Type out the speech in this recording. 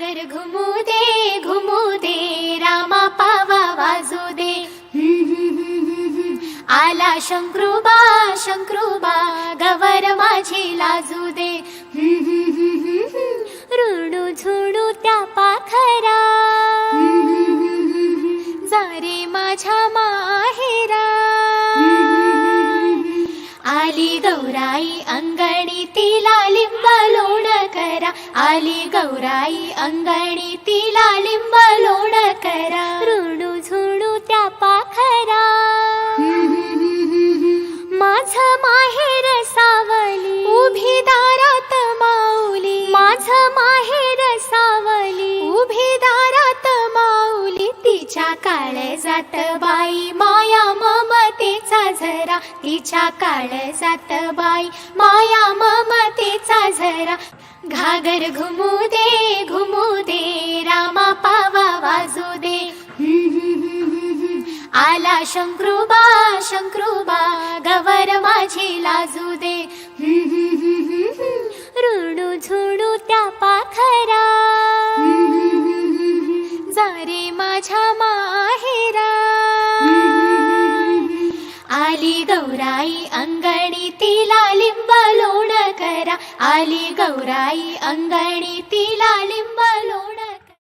सागर घुमू दे घुमू दे रामा पावा वाजू दे. आला शंक्रुबा शंक्रुबा गवर माझी लाजू दे. रुणू झुणू त्या पाखरा. जारे जा रे माझ्या माहे करा आली गौराई अंगणी तिला लिंब लोण करा ऋणू झुणू त्या पाखरा. माझ माहेर सावली. उभी दारात माऊली. माझ माहेर सावली. उभी दारात माऊली. तिच्या काळ जात बाई माया ममतेचा झरा. तिच्या काळ जात बाई माया ममतेचा झरा. घागर घुमू दे घुमू दे रामा पावा वाजू दे. आला शंक्रुबा शंक्रुबा गवर माझी लाजू दे. हम्म, रुणू झुणू त्या पाखरा. जारे माझ्या माहेरा. आली गौराई अंगणी तिला लिंब करा आली गौराई अंगणी तिला लिंब